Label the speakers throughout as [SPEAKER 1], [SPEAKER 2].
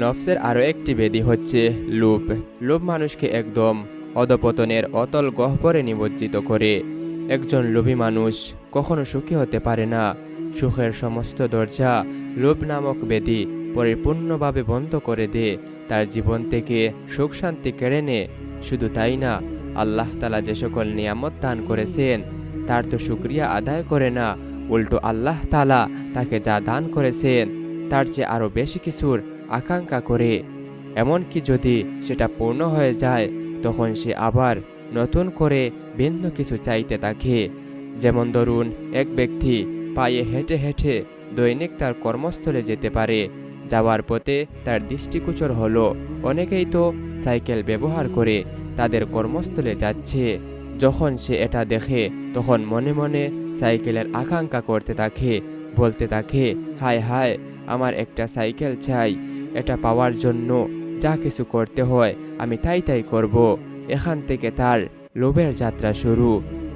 [SPEAKER 1] নফসের আরও একটি বেদি হচ্ছে লোভ লোভ মানুষকে একদম অধপতনের অতল গহ্বরে নিমজ্জিত করে। একজন লোভী মানুষ কখনো সুখী হতে পারে না। সুখের সমস্ত দরজা লোভ নামক বেদি পরিপূর্ণভাবে বন্ধ করে দে তার জীবন থেকে সুখ শান্তি কেড়ে নে শুধু তাই না, আল্লাহ তালা যে সকল নিয়ামত দান করেছেন, তার তো শুক্রিয়া আদায় করে না। উল্টো আল্লাহ তালা তাকে যা দান করেছেন, তার চেয়ে আরও বেশি কিছুর আকাঙ্ক্ষা করে। এমনকি যদি সেটা পূর্ণ হয়ে যায়, তখন সে আবার নতুন করে ভিন্ন কিছু চাইতে থাকে। যেমন ধরুন, এক ব্যক্তি পায়ে হেঁটে হেঁটে দৈনিক তার কর্মস্থলে যেতে পারে। যাওয়ার পথে তার দৃষ্টিগোচর হলো। অনেকেই তো সাইকেল ব্যবহার করে তাদের কর্মস্থলে যাচ্ছে। যখন সে এটা দেখে, তখন মনে মনে সাইকেলের আকাঙ্ক্ষা করতে থাকে, বলতে থাকে, হায় হায়, আমার একটা সাইকেল চাই। এটা পাওয়ার জন্য যা কিছু করতে হয়, আমি তাই তাই করব। এখান থেকে তার লোভের যাত্রা শুরু।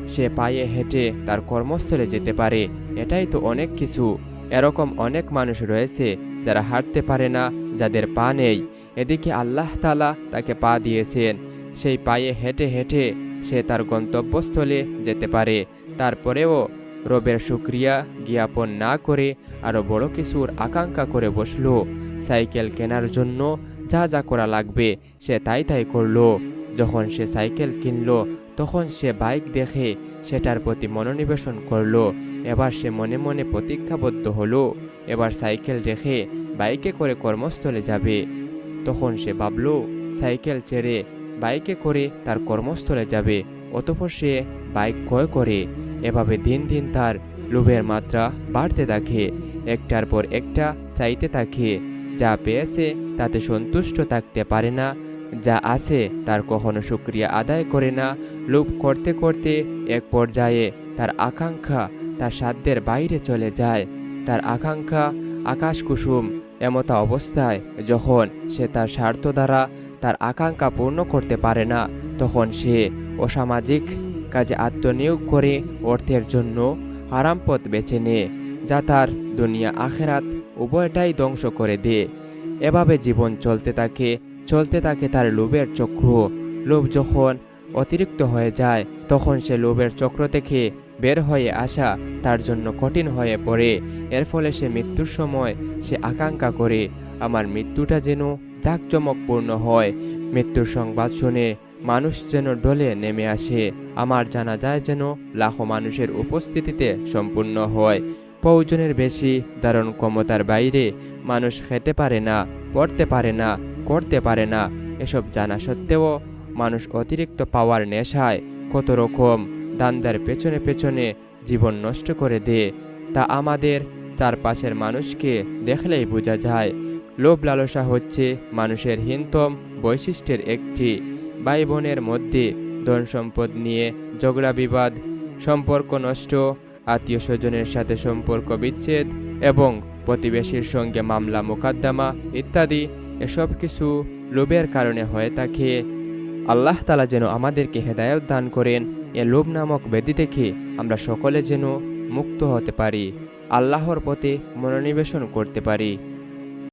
[SPEAKER 1] সে পায়ে হেঁটে তার কর্মস্থলে যেতে পারে, এটাই তো অনেক কিছু। এরকম অনেক মানুষ রয়েছে যারা হাঁটতে পারে না, যাদের পা নেই। এদিকে আল্লাহ তালা তাকে পা দিয়েছেন। সেই পায়ে হেঁটে হেঁটে সে তার গন্তব্যস্থলে যেতে পারে। তারপরেও রবের শুক্রিয়া জ্ঞাপন না করে আরও বড় কিছুর আকাঙ্ক্ষা করে বসল। সাইকেল কেনার জন্য যা যা করা লাগবে, সে তাই তাই করল। যখন সে সাইকেল কিনলো, তখন সে বাইক দেখে সেটার প্রতি মনোনিবেশন করল। এবার সে মনে মনে প্রতীক্ষাবদ্ধ হলো। এবার সাইকেল রেখে বাইকে করে কর্মস্থলে যাবে। তখন সে ভাবলো, সাইকেল ছেড়ে বাইকে করে তার কর্মস্থলে যাবে, অতপর সে বাইক ক্রয় করে। এভাবে দিন দিন তার লোভের মাত্রা বাড়তে থাকে। একটার পর একটা চাইতে থাকে। যা পেয়েছে তাতে সন্তুষ্ট থাকতে পারে না, যা আছে তার কখনো শুক্রিয়া আদায় করে না, লোভ করতে করতে এক পর্যায়ে তার আকাঙ্ক্ষা তার সাধ্যের বাইরে চলে যায়। তার আকাঙ্ক্ষা আকাশ কুসুম এমতা অবস্থায় যখন সে তার স্বার্থ দ্বারা তার আকাঙ্ক্ষা পূর্ণ করতে পারে না, তখন সে অসামাজিক কাজে আত্মনিয়োগ করে অর্থের জন্য আরাম পথ বেছে নেয়, যা তার দুনিয়া আখেরাত উভয়টাই ধ্বংস করে দেয় এভাবে জীবন চলতে থাকে চলতে থাকে তার লোভের চক্র। লোভ যখন অতিরিক্ত হয়ে যায়, তখন সে লোভের চক্র থেকে বের হয়ে আসা তার জন্য কঠিন হয়ে পড়ে। এর ফলে সে মৃত্যুর সময় সে আকাঙ্ক্ষা করে, আমার মৃত্যুটা যেন জাঁকজমকপূর্ণ হয়। মৃত্যুর সংবাদ শুনে মানুষ যেন ডলে নেমে আসে। আমার জানা যায় যেন লাখো মানুষের উপস্থিতিতে সম্পূর্ণ হয়। প্রয়োজনের বেশি ধারণ ক্ষমতার বাইরে মানুষ খেতে পারে না, পড়তে পারে না, করতে পারে না। এসব জানা সত্ত্বেও মানুষ অতিরিক্ত পাওয়ার নেশায় কত রকম দান্দার পেছনে পেছনে জীবন নষ্ট করে দেয়। তা আমাদের চারপাশের মানুষকে দেখলেই বোঝা যায়, লোভ লালসা হচ্ছে মানুষের হীনতম বৈশিষ্ট্যের একটি। ভাই বোনের মধ্যে ধন সম্পদ নিয়ে ঝগড়া বিবাদ সম্পর্ক নষ্ট আত্মীয় স্বজনের সাথে সম্পর্ক বিচ্ছেদ এবং প্রতিবেশীর সঙ্গে মামলা, মোকদ্দমা ইত্যাদি এসব কিছু লোভের কারণে হয়ে থাকে। আল্লাহ তালা যেন আমাদেরকে হেদায়ত দান করেন, এ লোভ নামক ব্যাধি দেখে আমরা সকলে যেন মুক্ত হতে পারি, আল্লাহর পথে মনোনিবেশন করতে পারি।